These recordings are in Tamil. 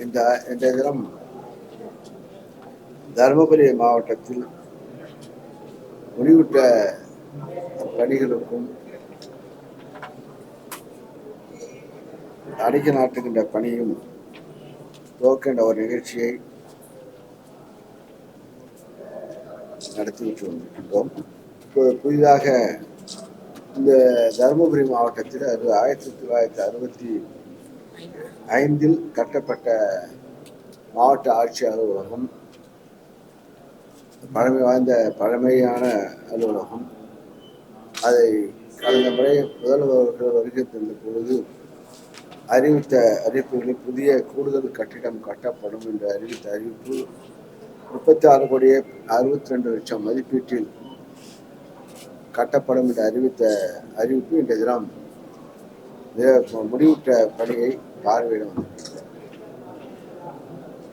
இந்த இந்த தினம் தருமபுரி மாவட்டத்தில் முடிவுற்ற பணிகளுக்கும் அடிக்க நாட்டுகின்ற பணியும் துவக்கின்ற ஒரு நிகழ்ச்சியை நடத்திவிட்டு வந்திருக்கின்றோம். புதிதாக இந்த தருமபுரி மாவட்டத்தில் அது ஆயிரத்தி தொள்ளாயிரத்தி அறுபத்தி ஐந்தில் கட்டப்பட்ட மாவட்ட ஆட்சி அலுவலகம் பழமை வாய்ந்த பழமையான அலுவலகம். அதை கடந்த முறை முதல்வர்கள் வருகை தந்த பொழுது அறிவித்த அறிவிப்புகளில் புதிய கூடுதல் கட்டிடம் கட்டப்படும் என்று அறிவித்த அறிவிப்பு முப்பத்தி ஆறு கோடியே அறுபத்தி ரெண்டு லட்சம் மதிப்பீட்டில் கட்டப்படும் என்று அறிவித்த அறிவிப்பு இன்றைய தினம் நிற- முடிவுற்ற பணியை பார்வையிட வந்திருக்கிறது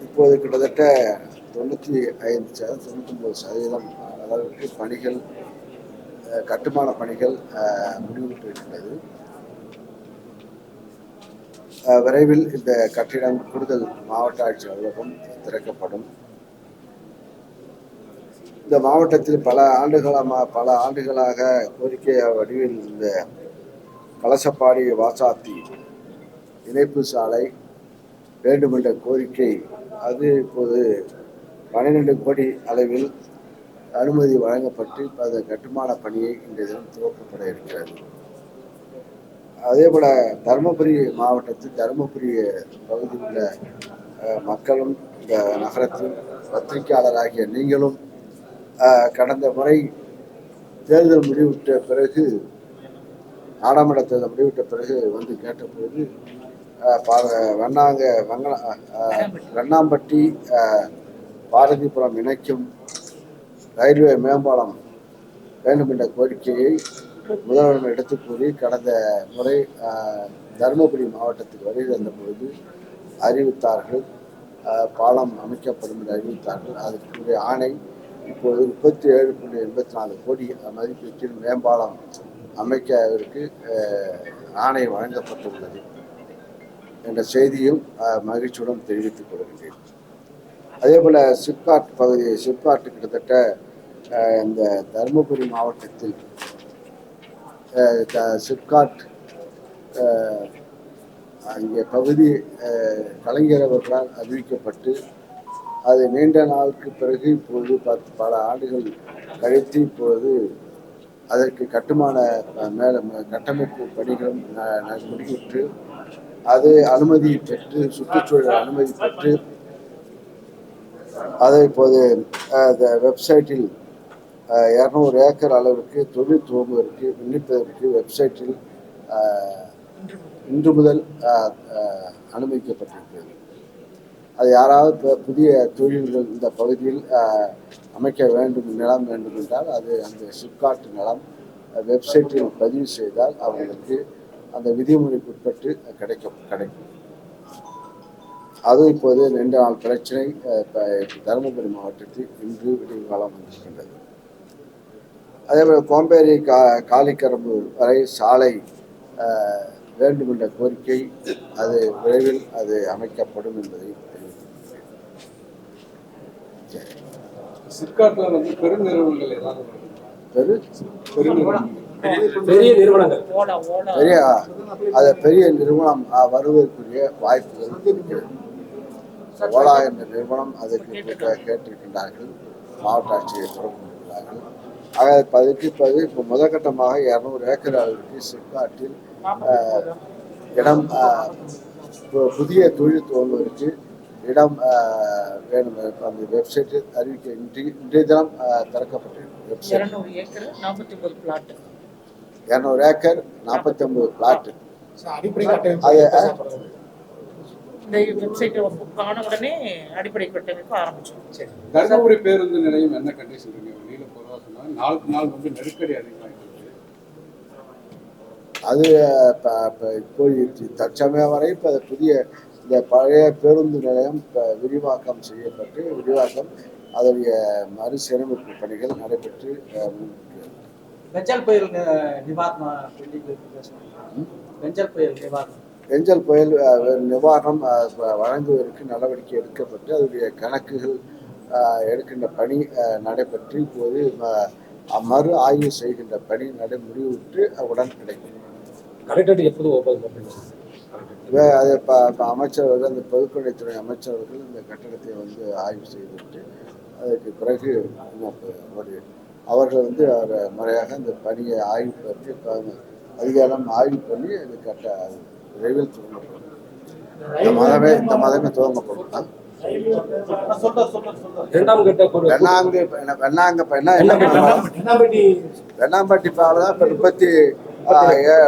இப்போது கிட்டத்தட்ட தொண்ணூற்றி ஐந்து சதவீதம் தொண்ணூத்தொம்பது சதவீதம் அளவுக்கு பணிகள் கட்டுமான பணிகள் முடிவுற்று இருக்கிறது விரைவில் இந்த கட்டிடம் கூடுதல் மாவட்ட ஆட்சி அலுவலகம் திறக்கப்படும். இந்த மாவட்டத்தில் பல ஆண்டுகளமாக பல ஆண்டுகளாக கோரிக்கை வடிவில் இந்த கலசப்பாடி வாசாத்தி இணைப்பு சாலை வேண்டுமென்ற கோரிக்கை. அது இப்போது பன்னிரெண்டு கோடி அளவில் அனுமதி வழங்கப்பட்டு இப்போ அந்த கட்டுமான பணியை இன்றைய தினம் துவக்கப்பட இருக்கிறது. அதே தருமபுரி மாவட்டத்தில் தருமபுரி பகுதியில் உள்ள மக்களும் இந்த நகரத்தில் பத்திரிகையாளராகிய நீங்களும் கடந்த முறை தேர்தல் முடிவிட்ட பிறகு நாடாளுமன்ற தேர்தல் முடிவிட்ட பிறகு வந்து கேட்டபோது வண்ணாங்க பா- வெண்ணாங்க வெண்ணாம்பட்டி பாரதிபுரம் இணைக்கும் ரயில்வே மேம்பாலம் வேண்டும் என்ற கோரிக்கையை முதல்வரிடம் எடுத்து கூறி கடந்த முறை தருமபுரி மாவட்டத்துக்கு வருகை தந்த பொழுது அறிவித்தார்கள். பாலம் அமைக்கப்படும் என்று அறிவித்தார்கள். அதற்குரிய ஆணை இப்போது முப்பத்தி ஏழு புள்ளி எண்பத்தி நாலு கோடி மதிப்பீட்டில் மேம்பாலம் அமைக்க அவருக்கு ஆணை வழங்கப்பட்டுள்ளது என்ற செய்தியும் மகிழ்ச்சியுடன் தெரிவித்துக் கொள்கின்றேன். அதே போல் சிப்காட் பகுதி சிப்காட் கிட்டத்தட்ட இந்த தருமபுரி மாவட்டத்தில் சிப்காட் அங்கே இங்கே பகுதி கலைஞர் அவர்களால் அறிவிக்கப்பட்டு அது நீண்ட நாளுக்கு பிறகு இப்பொழுது பத்து பல ஆண்டுகள் கழித்து இப்பொழுது அதற்கு கட்டுமான மேல கட்டமைப்பு பணிகளும் முடிவுற்று அது அனுமதி பெற்று சுற்றுச்சூழல் அனுமதி பெற்று அதை இப்போது அஹ், வெப்சைட்டில் இரநூறு ஏக்கர் அளவிற்கு தொழில் துவங்குவதற்கு விண்ணப்பிப்பதற்கு வெப்சைட்டில் இன்று முதல் அஹ், அஹ், அனுமதிக்கப்பட்டிருக்கிறது. அது யாராவது புதிய தொழில்கள் இந்த பகுதியில் அஹ், அமைக்க வேண்டும் நிலம் வேண்டும் என்றால் அது அந்த சிப்காட் நிலம் வெப்சைட்டில் பதிவு செய்தால் அவர்களுக்கு அந்த விதிமுறைக்கு உட்பட்டு கிடைக்கும் கிடைக்கும். அது இப்போது ரெண்டு நாள் பிரச்சனை தருமபுரி மாவட்டத்தில் இன்று விடிவுகாலம் வந்திருக்கின்றது. அதேபோல் கோம்பேரி கா காலிக்கரம்பு வரை சாலை வேண்டுமென்ற வேண்டும் என்ற கோரிக்கை அது விரைவில் அது அமைக்கப்படும் என்பதை தெரிவித்துக் சரி. சிப்காட்ல வந்து பெருநிறுவனங்கள் ஏதாவது? பெரு பெரிய நிறுவனங்கள். பெரிய அது பெரிய நிறுவனம் வருவதற்குரிய வாய்ப்புகள் இருக்கிறது ஓலா என்ற நிறுவனம் அதற்கு கேட்டிருக்கின்றார்கள். மாவட்ட ஆட்சியர் தொடர்புகிறார்கள் ஆக அதுக்கு இப்போது இப்போ முதற்கட்டமாக இரநூறு ஏக்கர் அளவிற்கு சிப்காட்டில் அஹ், இடம் புதிய தொழில் துவங்குவதற்கு இடம் வேணும். அந்த வெப்சைட்டில் அறிவிக்க இன்றி இன்றைய தினம் திறக்கப்பட்டிருக்கு. வெப்சைட். இருநூறு ஏக்கர் நாற்பத்தி ஒன்பது பிளாட் இரநூறு ஏக்கர் நாற்பத்தி ஒன்பது பிளாட்டு அடிப்படை அது இந்த வெப்சைட்டை காண உடனே அடிப்படை கட்டமைப்பு ஆரம்பிச்சோம். சரி. தருமபுரி பேருந்து நிலையம் என்ன கண்டிஷன் இருக்கு? வெளியில போறதா சொன்னா நாளுக்கு நாள் வந்து நெருக்கடி இருக்கு. அது இப்போ இப்போ தற்சமயம் வரை இப்போ புதிய இந்த பழைய பேருந்து நிலையம் விரிவாக்கம் செய்யப்பட்டு விரிவாக்கம் அதனுடைய மறுசீரமைப்பு பணிகள் நடைபெற்று. பெஞ்சல் புயல் நி- நிவாரண பில்டிங் பேசணும்? பெஞ்சல் புயல் நிவாரணம். பெஞ்சல் புயல் நிவாரணம் வழங்குவதற்கு நடவடிக்கை எடுக்கப்பட்டு அதனுடைய கணக்குகள் எடுக்கின்ற பணி அஹ், நடைபெற்று இப்போது மறு ஆய்வு செய்கின்ற பணி நடைமுடிவுற்று உடன் கிடைக்கும். கலெக்டரேட் எப்போது ஓப்பன் பண்ணுறீங்க இவ அது இப்போ இப்போ அமைச்சர்கள் அந்த பொதுப்பணித்துறை அமைச்சர்கள் இந்த கட்டடத்தை வந்து ஆய்வு செய்துவிட்டு அதுக்கு பிறகு ஒரு அவர்கள் வந்து அவர் முறையாக இந்த பணியை ஆய்வு பற்றி அதிகாரம் ஆய்வு பண்ணி அது கட்ட விரைவில் துவங்கப்படும். இந்த மாதமே இந்த மாதமே துவங்கப்படும். வெண்ணாங்கு வெண்ணாங்க வெண்ணாம்பட்டி. பாலம் தான் இப்போ முப்பத்தி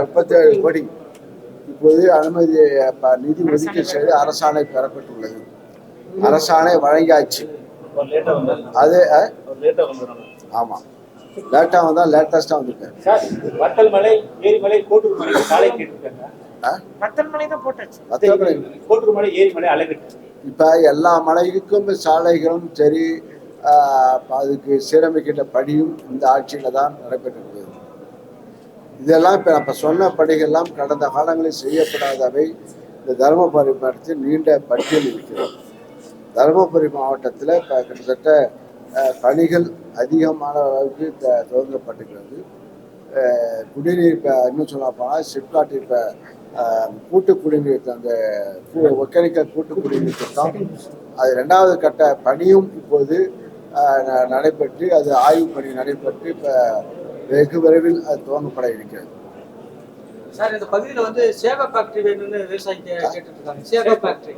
முப்பத்தி ஏழு கோடி. இப்போது அனுமதி நிதி ஒதுக்கீடு செய்து அரசாணை பெறப்பட்டுள்ளது. அரசாணை வழங்கியாச்சு. அது அஹ், ஆமா. லேட்டா வந்தா லேட்டஸ்டா வந்திருக்கேன் சார் வட்டல் மலை ஏரிமலை கோட்டூர் மலை சாலை கேட்டிருக்காங்க. பத்தல் மணி தான் போட்டாச்சு. மற்றபடி கோட்டூர் மலை ஏரிமலை அழகட்டு இப்ப எல்லா மலைக்கும் சாலைகளும் சரி ஆஹ், அதுக்கு சீரமைக்கின்ற பணியும் இந்த ஆட்சியில தான் நடைபெற்றிருக்கிறது இதெல்லாம் இப்போ நம்ம சொன்ன பணிகள்லாம் கடந்த காலங்களில் செய்யப்படாதவை. இந்த தருமபுரி மாவட்டத்தில் நீண்ட பட்டியல் இருக்கிறது. தருமபுரி மாவட்டத்தில் இப்போ கிட்டத்தட்ட பணிகள் அதிகமான அளவுக்கு த- துவங்கப்பட்டிருக்கிறது. குடிநீர் இப்போ இன்னும் சொல்ல போனால் சிப்காட் இப்போ கூட்டு குடிநீர் அந்த ஒக்கேனிக்கல் கூட்டு குடிநீர் திட்டம். அது ரெண்டாவது கட்ட பணியும் இப்போது ந- நடைபெற்று அது ஆய்வு பணி நடைபெற்று இப்போ வெகு விரைவில் அது துவங்கப்பட இருக்கிறது. சார் இந்த பகுதியில வந்து சேவை ஃபேக்டரி வேணும்னு விவசாயி கே- கேட்டுட்டு இருக்காங்க சேவை ஃபேக்டரி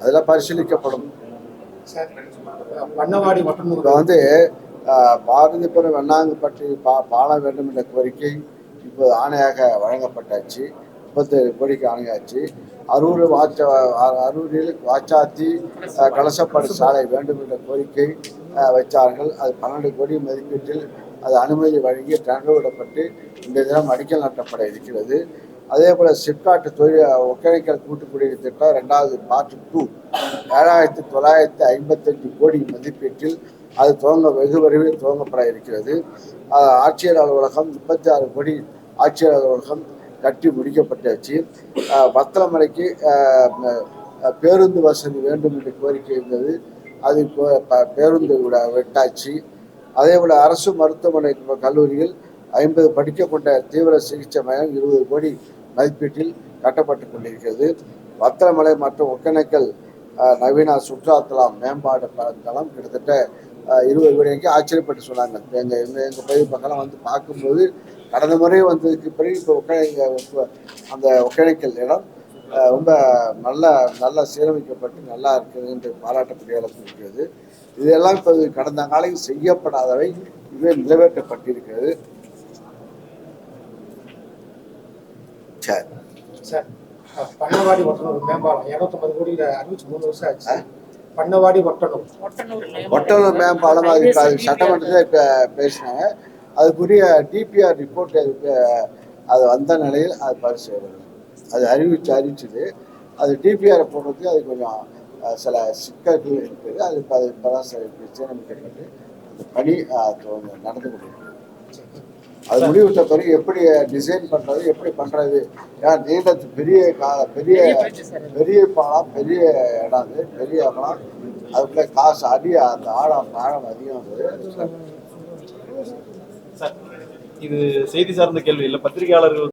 அதெல்லாம் பரிசீலிக்கப்படும். பண்ணவாடி மற்றும் இப்போ வந்து பாரதிபுரம் வெண்ணாங்குப்பட்டி பா பால வேண்டும் என்ற கோரிக்கை இப்போது ஆணையாக வழங்கப்பட்டாச்சு. முப்பத்தேழு கோடிக்கு ஆணையாச்சு. அரூர் வாச்ச அரூரில் வாச்சாத்தி ஆஹ், கலசப்பாடு சாலை வேண்டும் என்ற கோரிக்கை வைச்சார்கள் அது பன்னெண்டு கோடி மதிப்பீட்டில் அது அனுமதி வழங்கி டெண்டர் விடப்பட்டு இந்த தினம் அடிக்கல் நாட்டப்பட இருக்கிறது. அதே போல் சிப்காட் தொழில் ஒகேனக்கல் கூட்டுக்குடிநீர் திட்டம் ரெண்டாவது பார்ட் டூ ஏழாயிரத்தி தொள்ளாயிரத்தி ஐம்பத்தஞ்சு கோடி மதிப்பீட்டில் அது துவங்க வெகு விரைவில் துவங்கப்பட இருக்கிறது. ஆட்சியர் அலுவலகம் முப்பத்தி ஆறு கோடி ஆட்சியர் அலுவலகம் கட்டி முடிக்கப்பட்டாச்சு. வத்தலமலைக்கு பேருந்து வசதி வேண்டும் என்று கோரிக்கை இருந்தது. அது இப்போ பேருந்து விட விட்டாச்சு. அதே போல் அரசு மருத்துவமனை கல்லூரியில் ஐம்பது படிக்க கொண்ட தீவிர சிகிச்சை மையம் இருபது கோடி மதிப்பீட்டில் கட்டப்பட்டு கொண்டிருக்கிறது. வத்தலமலை மற்றும் ஒகேனக்கல் நவீன சுற்றுலாத்தலம் மேம்பாடு ப- தளம் கிட்டத்தட்ட இருபது கோடி ஆச்சரியப்பட்டு சொன்னாங்க. எங்கள் எங்கள் எங்கள் பகுதி பக்கம் வந்து பார்க்கும்போது கடந்த முறை வந்ததுக்கு பிறகு இப்போ ஒகேனக்கல் அந்த ஒகேனக்கல் இடம் ரொம்ப நல்ல நல்லா சீரமைக்கப்பட்டு நல்லா இருக்குது என்று பாராட்டக்கூடிய அளவுக்கு இருக்கிறது. இதெல்லாம் இப்போ கடந்த காலையில் செய்யப்படாதவை இதுவே நிறைவேற்றப்பட்டிருக்கிறது சரி. சார் பண்ணவாடி ஒட்டனூர் மேம்பாலம். இரநூத்தம்பது கோடியில் அறிவிச்சு மூணு வருஷம் ஆச்சு. பண்ணவாடி ஒட்டனூர் ஒட்டனூர் ஒட்டலூர் மேம்பாலம் அது சட்டமன்றத்தில் இப்போ பேசினாங்க. அதுக்குரிய டிபிஆர் ரிப்போர்ட் அதுக்கு அது வந்த நிலையில் அது பரிசீலனை அது அறிவிச்சு அறிவிச்சது. அது டிபிஆர் போடுறதுக்கு அது கொஞ்சம் சில சிக்கல்கள் இருக்குது. அது இப்போ அது இப்போ தான் சீரமைக்கப்பட்டு அந்த பணி நடந்து கொண்டிருக்கிறது அது முடிவிட்ட பிறகு எப்படி டிசைன் பண்ணுறது எப்படி பண்ணுறது ஏன் நீண்ட பெரிய கால பெரிய பெரிய அது. பெரிய பாலம் பெரிய இடம் அது பெரிய இடம் அதுக்குள்ள காசு அடி அந்த ஆழம் ஆழம் அதிகம் இது செய்தி சார்ந்த கேள்வி இல்லை பத்திரிகையாளர்கள்